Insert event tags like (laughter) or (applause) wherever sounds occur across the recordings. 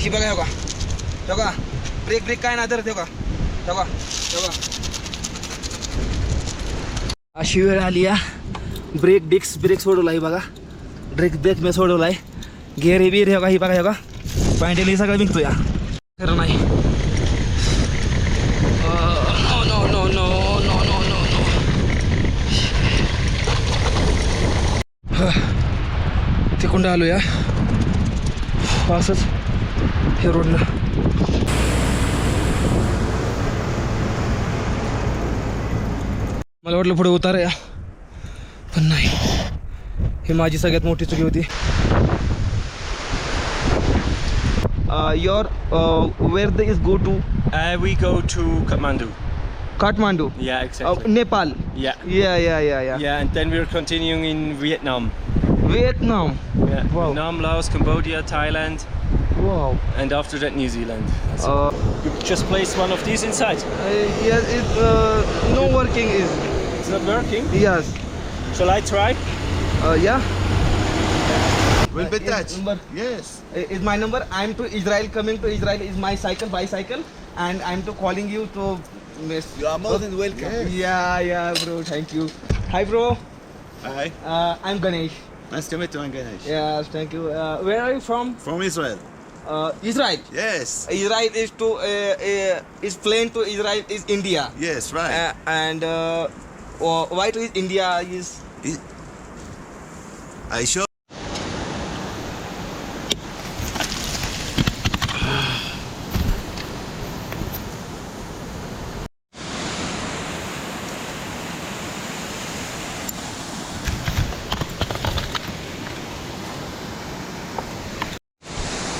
ही बघा बघा. बघा. ब्रेक ब्रेक काय नाही तर ते बघा. बघा बघा. अशी वेळ आली या ब्रेक डिक्स ब्रेक सोडवला ही बघा. ब्रेक ब्रेक मी सोडवलाय. गेअर बिर हे बघा ही बघा हे बघा. पॅन्टेल हे सगळं विकतो या खरं नाही. No no no no no no no तिकडून आलो या असंच. हे रोडनं मला वाटलं पुढे उतार या पण नाही ही माझी सगळ्यात मोठी चुकी होती your where the is go to Uh, we go to Kathmandu. Kathmandu Yeah, exactly. Nepal yeah. Yeah yeah yeah या Yeah, and then we're continuing in Vietnam. Vietnam Yeah. Wow. Vietnam, Laos, Cambodia, Thailand, wow and after that New Zealand. That's it. you just place one of these inside. yes it uh, no working is It's not working. yes Shall I try? uh, yeah Will be Uh, touch. number. Yes. is my number i'm to israel coming to israel is my cycle bicycle and i'm to calling you to miss You are more than welcome. Yes. yeah yeah bro thank you hi bro Hi. uh, i'm ganesh Nice to meet you, Ganesh. yes thank you uh, where are you from From Israel. Uh, israel Yes. israel is to uh, uh, is plane to israel is india Yes, right. uh, and uh, why to is india is I show.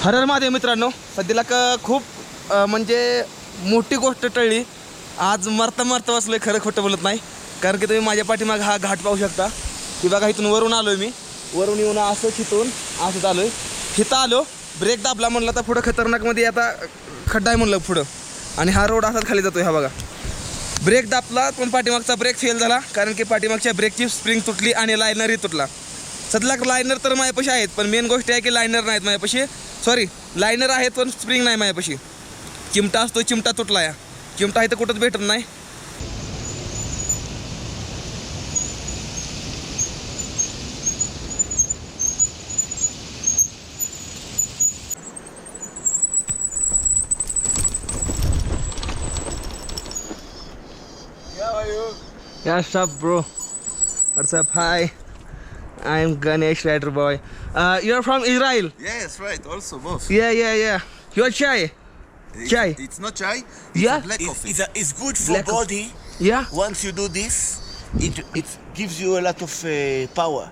हरर महादेव मित्रांनो सध्याला क खूप म्हणजे मोठी गोष्ट टळली. आज मरता मरता आहे खरं खोटं बोलत नाही. कारण की तुम्ही माझ्या पाठीमाग हा घाट पाहू शकता. की बघा इथून वरून आलो मी. वरून येऊन असं चितून असंच आलो आहे हिथं आलो ब्रेक दाबला म्हणलं तर पुढं खतरनाकमध्ये आता खड्डा आहे म्हणलं पुढं. आणि हा रोड असाच खाली जातोय हा बघा. ब्रेक दाबला पण पाठीमागचा ब्रेक फेल झाला. कारण की पाठीमागच्या ब्रेकची स्प्रिंग तुटली आणि लायनरही तुटला. सध्या लायनर तर माझ्यापाशी आहेत पण मेन गोष्ट आहे की लायनर नाहीत माझ्यापाशी सॉरी लायनर आहेत पण स्प्रिंग नाही माझ्यापाशी चिमटा असतो चिमटा तुटला या चिमटा इथं कुठंच भेटत नाही Yeah. What's up, bro? What's up? Hi. I'm Ganesh Rider Boy. Uh, you're from Israel? Yes, right. Also both. Yeah, yeah, yeah. You're Chai? It's, Chai. It's not chai. It's Yeah? a black It's, coffee. it's, a, it's good for Black coffee. body. Yeah? Once you do this, it it gives you a lot of uh, power.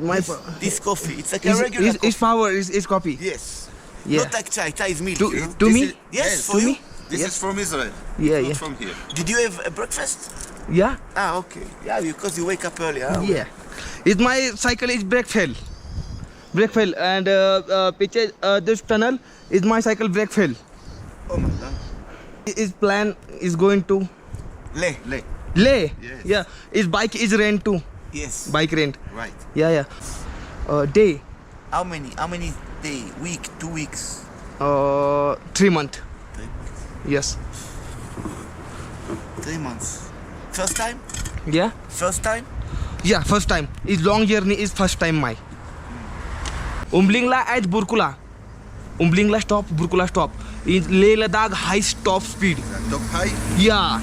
My This, this coffee, it's like a regular is, coffee. is power, is, is copy. yes. Yeah. Not like chai. Chai is milk. To, you know? to This me? is- Yes, yes, for to you. me? This Yes. is from Israel. Yeah, not yeah. from here. Did you have a breakfast? Yeah? Ah, okay. Yeah, because you wake up early. Huh? Yeah. Is my cycle is brake fail. Brake fail. And uh, uh, uh, this tunnel is my cycle brake fail. Oh my God. His plan is going to Le. Lay. Leh. Yes. Yeah. His bike is rent too. Yes. Bike rent. Right. Yeah, yeah. Uh, day. How many? How many day? Week? Two weeks? Uh, three month. Three, Yes. three months. First time? Yeah. First time? Yeah, first time. Is long journey is first time my. Umblingla at Burkula. Umblingla stop, Burkula stop. In Leh Ladakh high top speed. Top high. Yeah.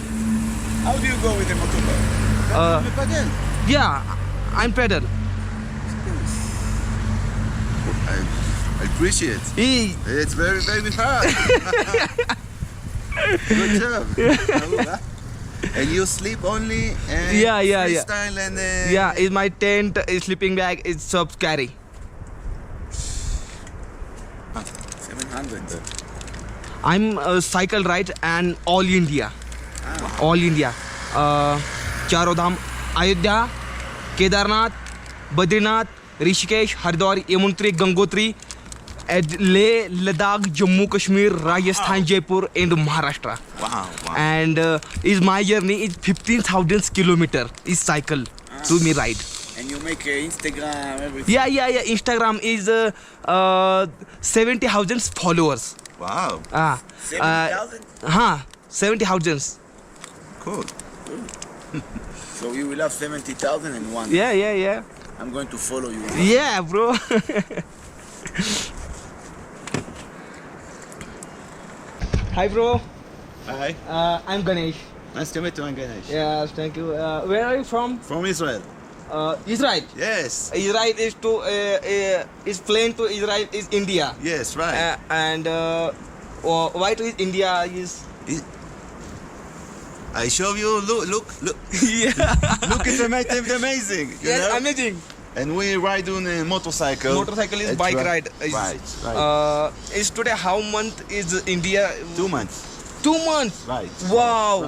How do you go with the motorbike? Uh, Look again. yeah. I'm pedal. I, I appreciate. E- It's very, very hard. (laughs) Good job Huh? and you sleep only and Yeah, yeah, yeah. freestyle and uh, Yeah, is my tent, is sleeping bag, is sub carry. 700. I'm a cycle ride and all India. All India. Uh, चारों धाम Ayodhya Kedarnath Badrinath Rishikesh Haridwar Yamunotri Gangotri add- Leh Ladakh Jammu Kashmir Rajasthan Jaipur and Maharashtra Wow, wow. and uh, is my journey is 15000 kilometer is cycle to me ride And you make uh, Instagram, everything. Yeah, yeah, yeah. Instagram is uh, uh, 70,000 followers. Wow, Ah, uh, 70,000? huh, 70,000. cool. So you will have 70,000 and one. Yeah, yeah, yeah. I'm going to follow you. Yeah, bro. Hi, bro. Hi, Uh, I'm Ganesh. nice to meet you, Ganesh. Yes, thank you. Uh, where are you from? From Israel. Uh, Israel. Yes, Israel is to uh, uh, is plane to Israel is India. yes, right. Uh, and uh, why to India is I show you. Look, look, look. (laughs) yeah. look, it's it's amazing. Yes, know? amazing. And we ride on a motorcycle. Motorcycle is bike ride. Is, Right, right. Uh, is today how month is India? Two months. Two months. Right. Wow.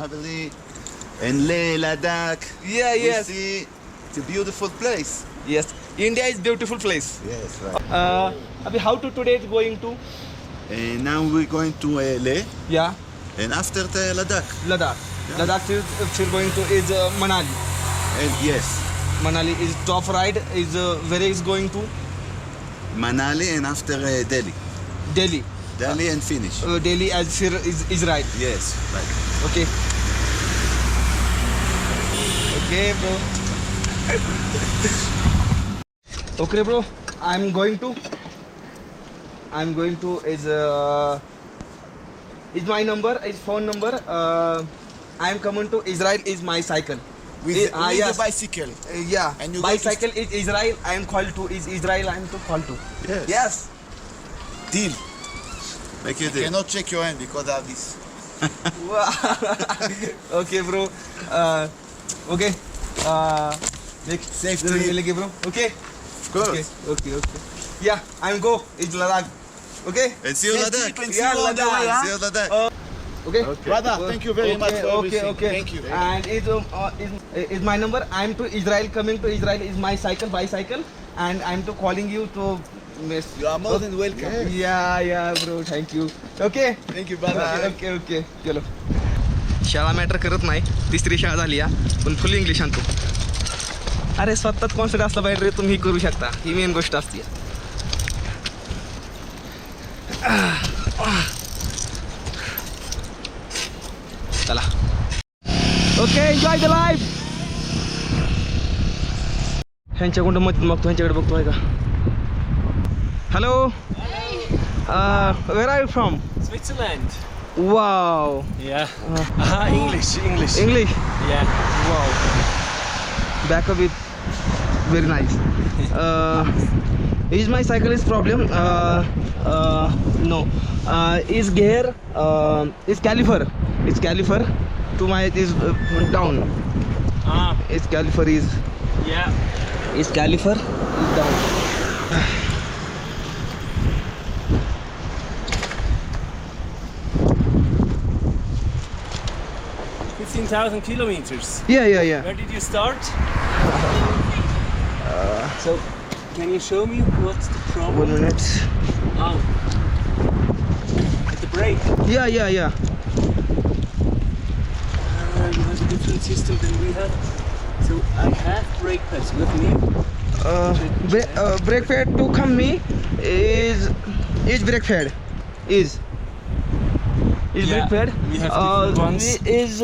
And Leh, Ladakh. Yeah, yes, see it's a beautiful place. yes. India is beautiful place. Yes, right. Uh, Abhi, how to today is going to? And now we're going to uh, Leh, Yeah, and after the Ladakh. Ladakh. Ladakh is is going to is uh, Manali. And yes, Manali is top ride. Is uh, where is going to Manali and after uh, Delhi. Delhi. Delhi and finish. Uh, Delhi as Sir is Israel. Yes, right. Okay. Okay, bro. okay, bro. I'm going to. I'm going to is uh is my number is phone number. Uh, I'm coming to Israel is my cycle. With, the, ah, with yes. the bicycle. Uh, yeah. And you go to- bicycle is Israel. I am called to is Israel. I am to call to. Yes. Yes. Deal. Make you You deal. cannot check your hand because I have this. (laughs) okay, bro. Uh, okay. Uh, make Safe Zara trip. lege, bro. Okay. Of course. Okay. Okay. Okay. Yeah, I'm go. It's Ladakh. Okay. And see you Safe Ladakh. Yeah, see you on Ladakh. See you Ladakh. Uh, Okay. Brother, thank you very okay, much for okay, everything. Okay. Thank you. And is um, uh, is, is my number? I'm to Israel. Coming to Israel is my cycle, bicycle, and I'm to calling you to. Miss. You are more than welcome. Yeah, yeah, bro. Thank you. Okay. Thank you, brother. Okay okay चलो शाळा matter करत नाही तिसरी शाळा झाली या पण full English आणतो अरे स्वतःच कॉन्फिडन्स असला पाहिजे रे तुम्ही करू शकता ही मेन गोष्ट असते चला ओके एन्जॉय द लाईफ ह्यांच्या कोणतं मदत मागतो ह्यांच्याकडे बघतो आहे का? Hello where are from Switzerland wow English English English wow backup with very nice is my cycle is problem no is gear is caliper is caliper to my is town is caliper is yeah is caliper is down. Fifteen thousand kilometers. Yeah, yeah, yeah. Where did you start? so, can you show me what's the problem? One minute. Oh. At the brake. Yeah, yeah, yeah. Uh, you have a different system than we have. So I have breakfast with me. Uh, bre- uh, pad to come me is is breakfast. Is. Is Yeah, pad we have uh, ones. is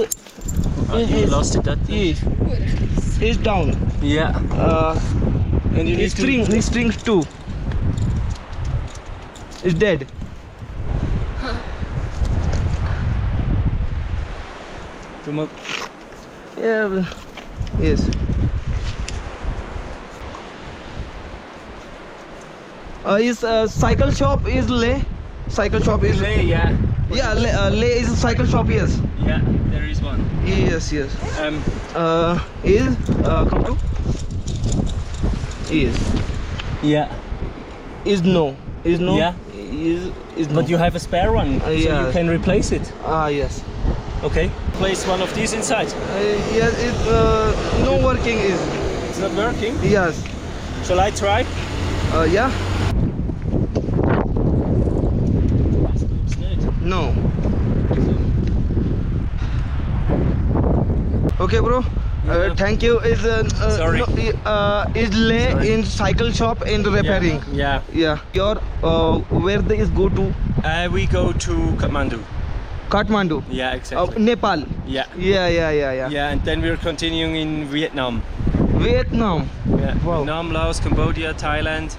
Oh, you is- lost it that is is down. Yeah. uh, And you need string his strings too. Is dead. To mo- yeah yes uh, is uh, cycle shop is lay cycle shop is Leh, yeah. yeah lay, uh, lay is a cycle shop yes Yeah, there is one. yes yes Um, uh, is uh, come to is yeah. is no is no Yeah. is is no But you have a spare one, so yeah. you can replace it. ah yes Okay. Place one of these inside. uh, yes it uh, no working is It's not working. yes Shall I try? uh, yeah no okay bro Uh, thank you. Is uh, uh, Sorry. no, uh, is lay Sorry. in cycle shop and repairing. Yeah. Yeah. Your uh, where is go to Uh, we go to Kathmandu. Kathmandu. Yeah, exactly. Nepal. yeah. Yeah, yeah, yeah, yeah. Yeah, and then we're continuing in Vietnam. Vietnam. Yeah. Wow. Vietnam, Laos, Cambodia, Thailand,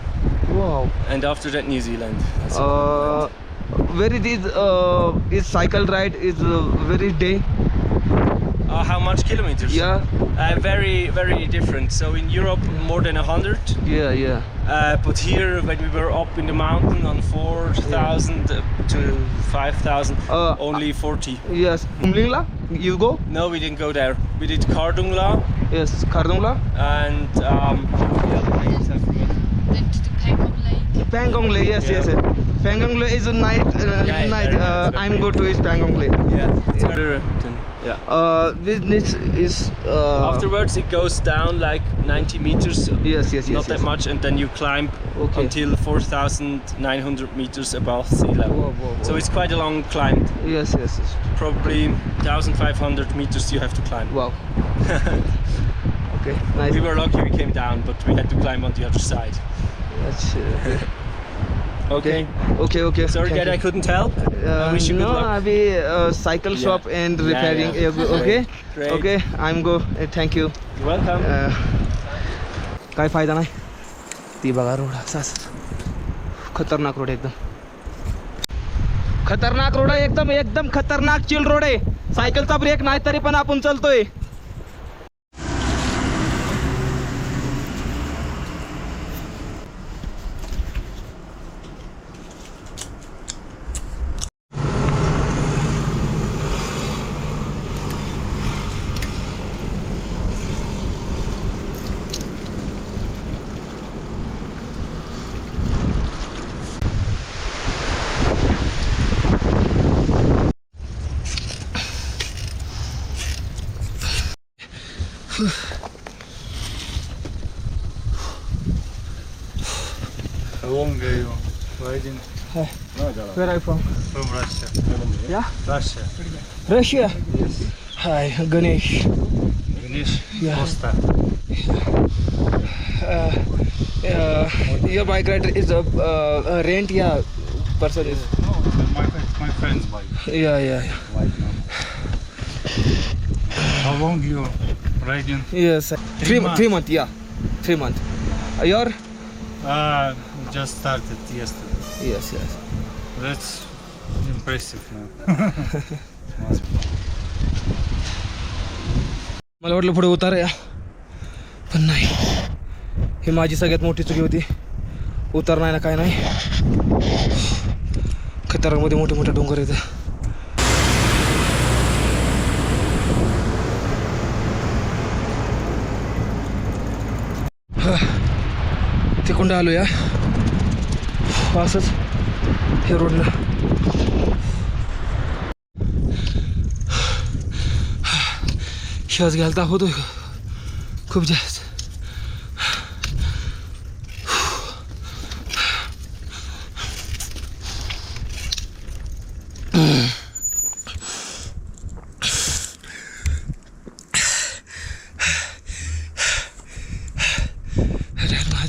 Wow. and after that New Zealand. That's Uh, where it is uh, is cycle ride is uh, very day. Uh, how much kilometers? Yeah. Uh, very, very different. So in Europe, more than a hundred. Yeah, yeah. Uh, but here, when we were up in the mountain on 4,000 to 5,000, Uh, only 40. Yes. Umlingla. You go. No, we didn't go there. We did Kardungla Yes. Kardungla. and um, the other names I forgot. Then to the Pangong Lake. Pangong Lake. Yes, Yeah. yes, yes. Pangong Lake is a night. Uh, Yeah, night. Uh. I'm go to is Pangong Lake. Yeah, it's better than- yeah. Uh, business is. Uh, Afterwards, it goes down like 90 meters. Yes, yes, yes. Not yes. that much, and then you climb Okay. until 4,900 meters above sea level. Whoa, whoa, whoa. So it's quite a long climb. Yes, yes, yes. Probably 1,500 meters you have to climb. Wow. (laughs) okay, nice. We were lucky we came down, but we had to climb on the other side. That's, uh, Okay. okay, okay. Sorry Thank that I you. couldn't help. I Uh, wish you good no, luck. अभी uh, cycle Yeah. shop and Yeah, repairing. yeah. uh, Okay, Great. okay. I'm go. Uh, thank you. You're welcome. Uh, काय फायदा नाही ती बघा road असाच खतरनाक road एकदम खतरनाक रोड आहे एकदम एकदम खतरनाक चिल रोड आहे सायकलचा ब्रेक नाही तरी पण आपण चालतोय How long are you riding Where are you from? from Russia? Yeah? Russia. Russia. Yes. Hi, Ganesh. Ganesh Yeah. Costa. Uh, uh, your bike rider is a uh, rent, yeah. Person is. No, my, my friend's bike Yeah, yeah, yeah. How long you riding? Yes. Three, months. three month, yeah. Three month. Uh, your? Uh, just started yesterday. Yes, yes. That's impressive. Must be. मला वाटलं पुढे उतार या पण नाही ही माझी सगळ्यात मोठी चुकी होती उतार नाही ना काय नाही खतरामध्ये मोठे मोठे डोंगर येतं तिकडून आलो या असंच हे रोडनं श्वास घ्यायला होतो खूप जास्त.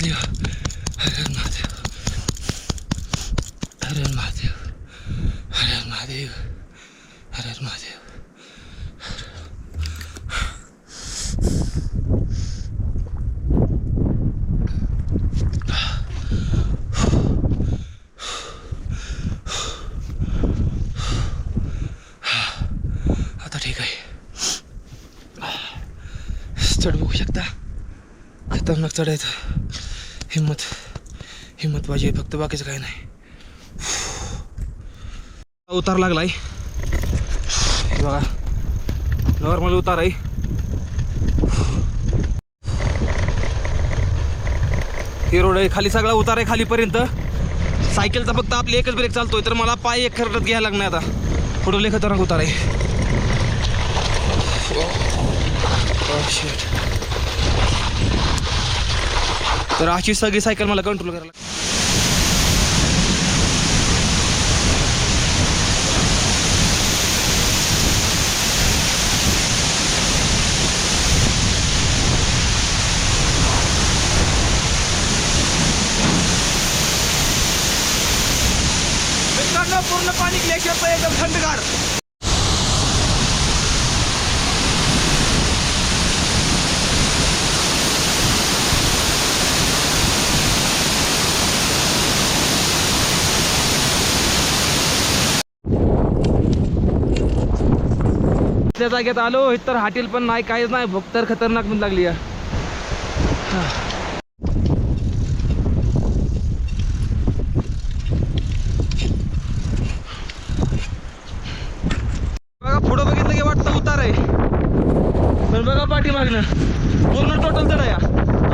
Mateo, Ariel Mateo, Ariel Mateo, Ariel Mateo, Ariel Mateo. 스토리 보고 싶다. 그땀 낙절해도. हिंमत हिंमत पाहिजे फक्त बाकीचं काही नाही. (sighs) उतार लागलाय. हे (sighs) बघा. नॉर्मल उतार आहे. (sighs) हे रोड आहे खाली सगळा उतार आहे खालीपर्यंत. सायकलचा फक्त आपली एकच ब्रेक चालतोय तर मला पाय एक खरडत घ्यायला लागणार आता. पुढं लय खतरनाक उतार आहे. Oh, shit. तर अशी सगळी सायकल मला कंट्रोल करायला पूर्ण पाणी एकदम थंडगार. त्या जागेत आलो तर हाटील पण नाही काहीच नाही. भूक तर खतरनाक पण लागली आहे. बघा पुढं बघितलं की वाटतं उतार आहे. पण बघा पाठीमागनं. पूर्ण टोटल चढाया.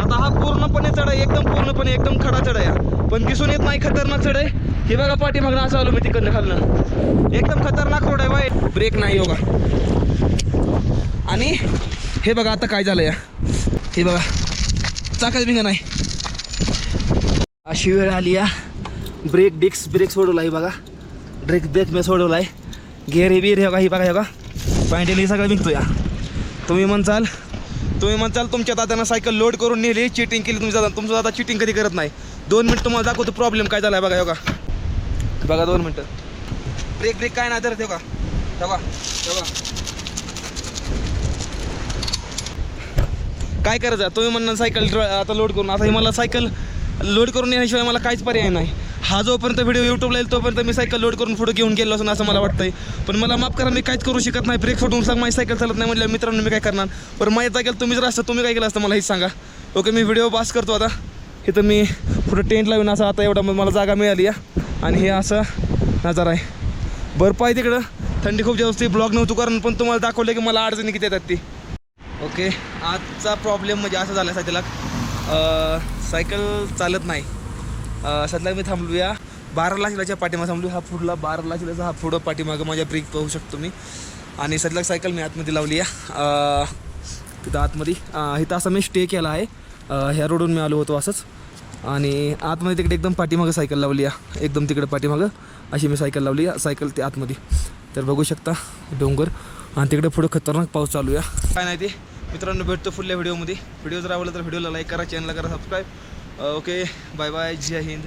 आता हा पूर्णपणे चढाय एकदम पूर्णपणे एकदम खडा चढाया. पण दिसून येत नाही खतरनाक चढ आहे हे बघा पाठीमागनं असं आलो मी तिकडनं खालनं. एकदम खतरनाक ब्रेक नाही योगा आणि हे बघा आता काय झालं या. हे बघा. चाकाच भिंगा नाही. अशी वेळ आली या. ब्रेक डिक्स ब्रेक सोडवला आहे बघा. ब्रेक ब्रेक मी सोडवला आहे गेअर हे बिर हे बघा बघा हे बघा. पॅन्टेल हे सगळं निघतो या. तुम्ही म्हणचाल तुम्ही म्हणचाल तुमच्या दादानं सायकल लोड करून नेली चिटिंग केली तुमच्या दादा. तुमचा दादा चिटिंग कधी करत नाही. दोन मिनिट तुम्हाला दाखवतो प्रॉब्लेम काय झाला आहे बघा हे बघा. बघा दोन मिनटं. ब्रेक ब्रेक काय नाही तर ते हे बघा. ठेवा काय करायचं? तुम्ही म्हणणार सायकल आता लोड करून. आता हे मला सायकल लोड करून येण्याशिवाय मला काहीच पर्याय नाही. हा जोपर्यंत व्हिडिओ यूट्यूबला येईल तोपर्यंत मी सायकल लोड करून फोटो घेऊन गेलो असं असं मला वाटतंय. पण मला माफ करा मी काहीच करू शकत नाही. ब्रेक फुटून सांग माझी सायकल चालत नाही म्हटलं मित्रांनो मी काय करणार? पण माझ्या सायकल तुम्ही जर असतं तुम्ही काय केलं असतं मला हेच सांगा. ओके मी व्हिडिओ पास करतो आता. इथं मी पुढं टेंट लावून असं आता एवढा मला जागा मिळाली आहे आणि हे असं नजारा आहे. बर्फ आहे तिकडं. थंडी खूप जास्त ब्लॉग नव्हतं कारण पण तुम्हाला दाखवलं की मला अडचणी किती येतात ती. ओके आजचा प्रॉब्लेम म्हणजे असा झाला सध्याला सायकल चालत नाही. सध्याला मी थांबलूया बारा शिलाच्या पाठीमागे थांबलो हा पुढला बारा शिलाचा हा पुढं पाठीमागं माझ्या ब्रेक पाहू शकतो मी. आणि सध्या सायकल मी आतमध्ये लावली आहे तिथं आतमध्ये इथं असं मी स्टे केला आहे ह्या रोडून मी आलो होतो असंच. आणि आतमध्ये तिकडे एकदम पाठीमागं सायकल लावली आहे एकदम तिकडे पाठीमागं अशी मी सायकल लावली आहे सायकल ते आतमध्ये. तर बघू शकता डोंगर. आणि तिकडे पुढे खतरनाक पाऊस चालू आहे. काय नाही ते. मित्रांनो भेटतो पुढल्या व्हिडिओमध्ये. व्हिडिओ जर आवडला तर व्हिडिओला लाईक करा चॅनलला करा सबस्क्राईब ओके बाय बाय जय हिंद.